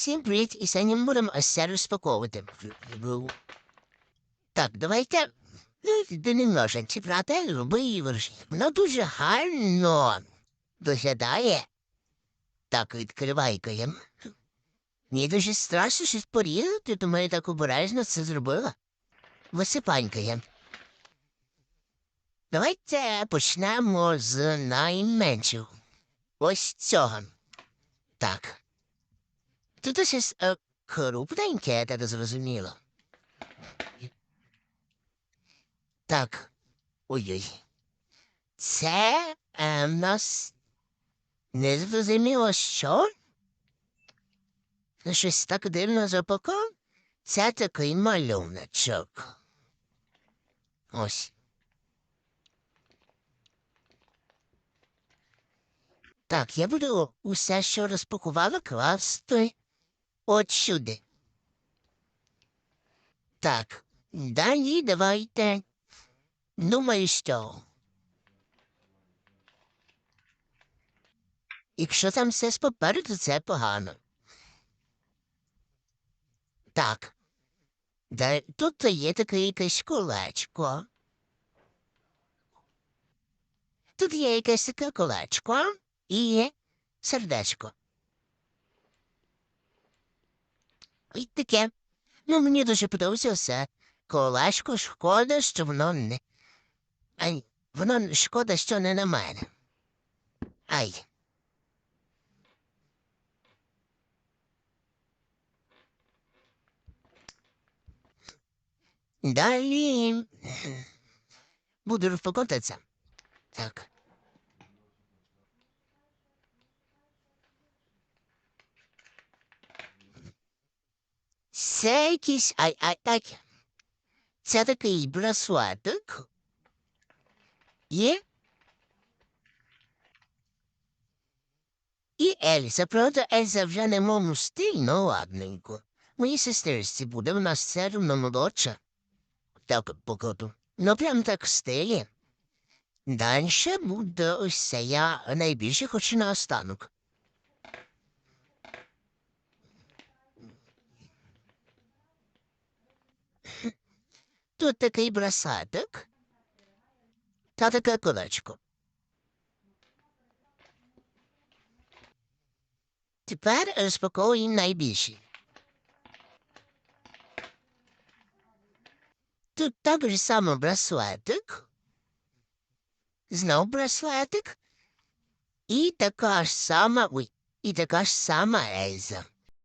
Всім привіт, і сьогодні ми будемо ось це розпаковувати. Так, давайте ну, брате, роби іграшки. Воно дуже гарно виглядає. Так, відкривайкаємо. Мені дуже страшно щось порізати, тому я так обережно це зробила. Висипанькаємо. Давайте почнемо з найменшого. Ось цього. Так. Тут щось е, крупненьке, так зрозуміло. Так. Ой-ой. Це е, нас не зрозуміло що? Ну, щось так дивно запаковано. Це такий малюночок. Ось. Так, я буду усе, що розпакувала, класти от сюди. Так, далі давайте. Думаю, що. Якщо там все з попереду, це погано. Так. Да, тут є таке якесь колечко. Тут є якесь таке колечко і сердечко. І таке. Ну, мені дуже подобається все. Колечко шкода, що воно не. Ай, воно шкода, що не на мене. Ай. Далі буду розпакуватися. Так. Це якийсь ай ай так. Це такий браслетик. Є. І Ельза, правда, Ельза вже не моєму стилі, ну ладненько. Моїй сестерці буде, вона все рівно молодша. Так, покоту. Ну, прям так в стилі. Дальше буде ось це я найбільше хочу на останок. Тут такий брасатик та таке колечко. Тепер розпаковуємо найбільші. Тут також само браслетик. Знов браслетик. І така ж сама. Ой, і така ж сама Ельза.